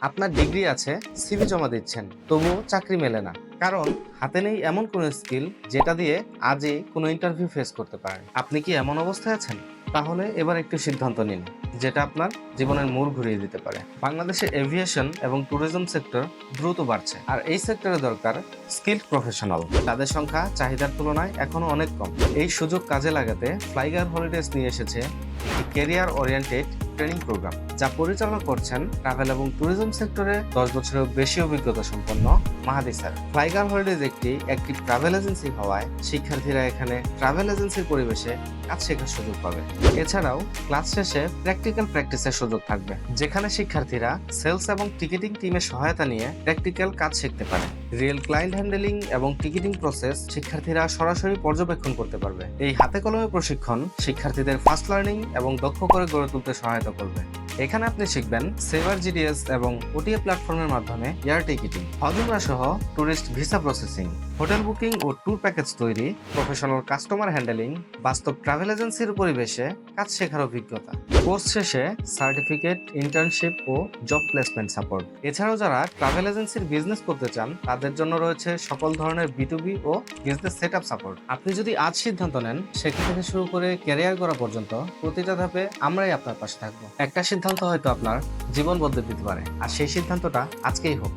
আপনার ডিগ্রি আছে সিভি জমা দিচ্ছেন, তবুও চাকরি মেলে না। কারণ হাতে নেই এমন কোনো স্কিল যেটা দিয়ে আজই কোনো ইন্টারভিউ ফেস করতে পারেন। আপনি কি এমন অবস্থায় আছেন? তাহলে এবার একটু সিদ্ধান্ত নিন, যেটা আপনার জীবনের মূল ঘুরিয়ে দিতে পারে। বাংলাদেশের এভিয়েশন এবং ট্যুরিজম সেক্টর দ্রুত বাড়ছে, আর এই সেক্টরে দরকার স্কিল্ড প্রফেশনাল তাদের সংখ্যা চাহিদার তুলনায় এখনও অনেক কম। এই সুযোগ কাজে লাগাতে ফ্লাইগার হলিডেজ নিয়ে এসেছে একটি ক্যারিয়ার ওরিয়েন্টেড ট্রেনিং প্রোগ্রাম যা পরিচালনা করছেন ট্রাভেল এবং ট্যুরিজম সেক্টরে দশ বছরের বেশি অভিজ্ঞতা সম্পন্ন মাহাদি স্যার। ফ্লাইগার হলিডেজ একটি একটি ট্রাভেল এজেন্সি হওয়ায় শিক্ষার্থীরা এখানে ট্রাভেল এজেন্সির পরিবেশে কাজ শেখার সুযোগ পাবে। এছাড়াও ক্লাস শেষে প্র্যাকটিক্যাল প্র্যাকটিসের সুযোগ থাকবে, যেখানে শিক্ষার্থীরা সেলস এবং টিকিটিং টিমের সহায়তা নিয়ে প্র্যাকটিক্যাল কাজ শিখতে পারে। রিয়েল ক্লায়েন্ট হ্যান্ডেলিং এবং টিকিটিং প্রসেস শিক্ষার্থীরা সরাসরি পর্যবেক্ষণ করতে পারবে। এই হাতে কলমে প্রশিক্ষণ শিক্ষার্থীদের ফাস্ট লার্নিং এবং দক্ষ করে গড়ে তুলতে সহায়তা করবে। এখানে আপনি শিখবেন সেভার জিডিএস এবং ওটিএ প্ল্যাটফর্মের মাধ্যমে এয়ার টিকিটিং, হজমরা সহ tourist visa processing, hotel booking ও ট্যুর প্যাকেজ তৈরি, প্রফেশনাল কাস্টমার হ্যান্ডেলিং, বাস্তব ট্রাভেল এজেন্সির পরিবেশে কাজ শেখার অভিজ্ঞতা, কোর্স শেষে সার্টিফিকেট, ইন্টার্নশিপ ও জব প্লেসমেন্ট সাপোর্ট। এছাড়াও যারা ট্রাভেল এজেন্সির বিজনেস করতে চান, তাদের জন্য রয়েছে সকল ধরনের বিটুবি ও বিজনেস সেট সাপোর্ট। আপনি যদি আজ সিদ্ধান্ত নেন, সেখান থেকে শুরু করে ক্যারিয়ার করা পর্যন্ত প্রতিটা ধাপে আমরাই আপনার পাশে থাকব। একটা সিদ্ধান্ত হয়তো আপনার জীবন বদলে দিতে পারে। আর সেই সিদ্ধান্তটা আজকেই হোক।